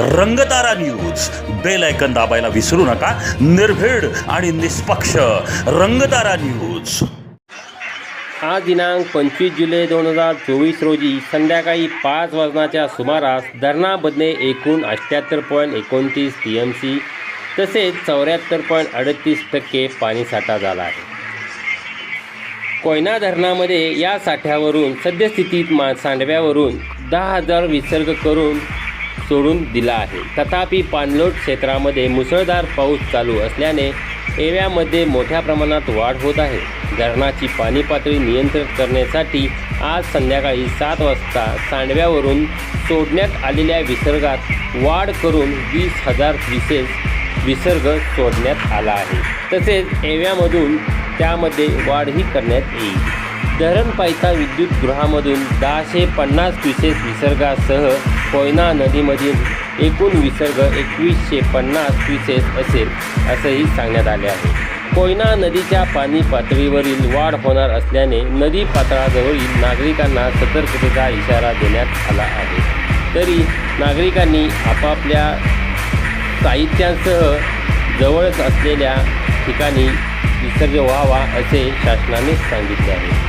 Rangtara news bell ऐकन दाबायला विसरू नका. निर्भीड आणि निष्पक्ष रंगतारा न्यूज हा दिनांक पंचवीस जुलै दोन हजार चोवीस रोजी संध्याकाळी पाच वाजनाच्या सुमारास धरणामधले एकूण अठ्ठ्याहत्तर पॉईंट एकोणतीस टी एम सी तसेच चौऱ्याहत्तर पॉईंट अडतीस टक्के पाणीसाठा झाला आहे. कोयना धरणामध्ये या साठ्यावरून सद्यस्थितीत मा सांडव्यावरून दहा हजार विसर्ग करून सोडून दिला आहे. तथापि पाणलोट क्षेत्रामध्ये मुसळधार पाऊस चालू असल्याने एव्यामध्ये मोठ्या प्रमाणात वाढ होत आहे. धरणाची पाणी पातळी नियंत्रित करण्यासाठी आज संध्याकाळी सात वाजता सांडव्यावरून सोडण्यात आलेल्या विसर्गात वाढ करून वीस हजार विशेष विसर्ग सोडण्यात आला आहे. तसेच एव्यामधून त्यामध्ये वाढही करण्यात येईल. धरण पायथा विद्युत गृहामधून दहाशे पन्नास विशेष विसर्गासह कोयना नदीमधील एकूण विसर्ग एकवीसशे पन्नास क्युसेस असेल असंही सांगण्यात आले आहे. कोयना नदीच्या पाणी पातळीवरील वाढ होणार असल्याने नदी पातळाजवळील नागरिकांना सतर्कतेचा इशारा देण्यात आला आहे. तरी नागरिकांनी आपापल्या साहित्यांसह जवळच असलेल्या ठिकाणी विसर्ग व्हावा असे शासनाने सांगितले आहे.